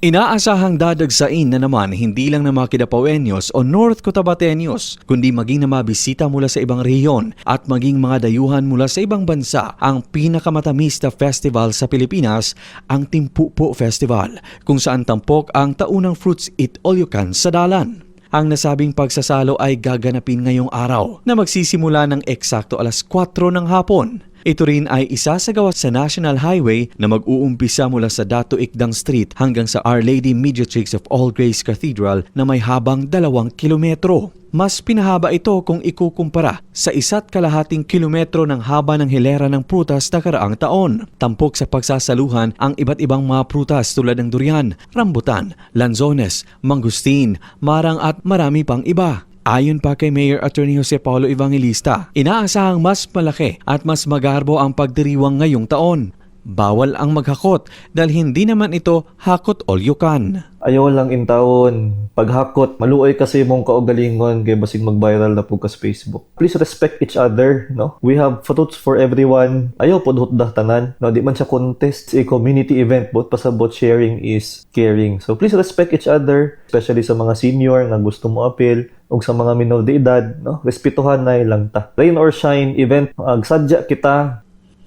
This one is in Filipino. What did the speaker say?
Inaasahang dadagsain na naman hindi lang ng mga Kidapawenyos o North Cotabateños, kundi maging na mabisita mula sa ibang rehiyon at maging mga dayuhan mula sa ibang bansa ang pinakamatamis na festival sa Pilipinas, ang Timpupo Festival, kung saan tampok ang taunang Fruits Eat All You Can sa dalan. Ang nasabing pagsasalo ay gaganapin ngayong araw na magsisimula ng eksakto alas 4 ng hapon. Ito rin ay isasagawa sa National Highway na mag-uumpisa mula sa Dato Ikdang Street hanggang sa Our Lady Mediatrix of All Grace Cathedral na may habang dalawang kilometro. Mas pinahaba ito kung ikukumpara sa isa't kalahating kilometro ng haba ng hilera ng prutas na karaang taon. Tampok sa pagsasaluhan ang iba't ibang mga prutas tulad ng durian, rambutan, lanzones, mangustin, marang at marami pang iba. Ayon pa kay Mayor Attorney Jose Paulo Evangelista, inaasahang mas malaki at mas magarbo ang pagdiriwang ngayong taon. Bawal ang maghakot dahil hindi naman ito hakot all. Ayaw lang in taon. Paghakot, maluoy kasi mong kaugalingon kay basig mag-viral na po ka sa Facebook. Please respect each other, no? We have fruits for everyone. Ayaw po dah tanan. No, di man siya contest, a community event. Both pasabot sharing is caring. So please respect each other, especially sa mga senior na gusto mo appeal ug sa mga minor de edad, no? Respetuhan na lang ta. Rain or shine event, agsadya kita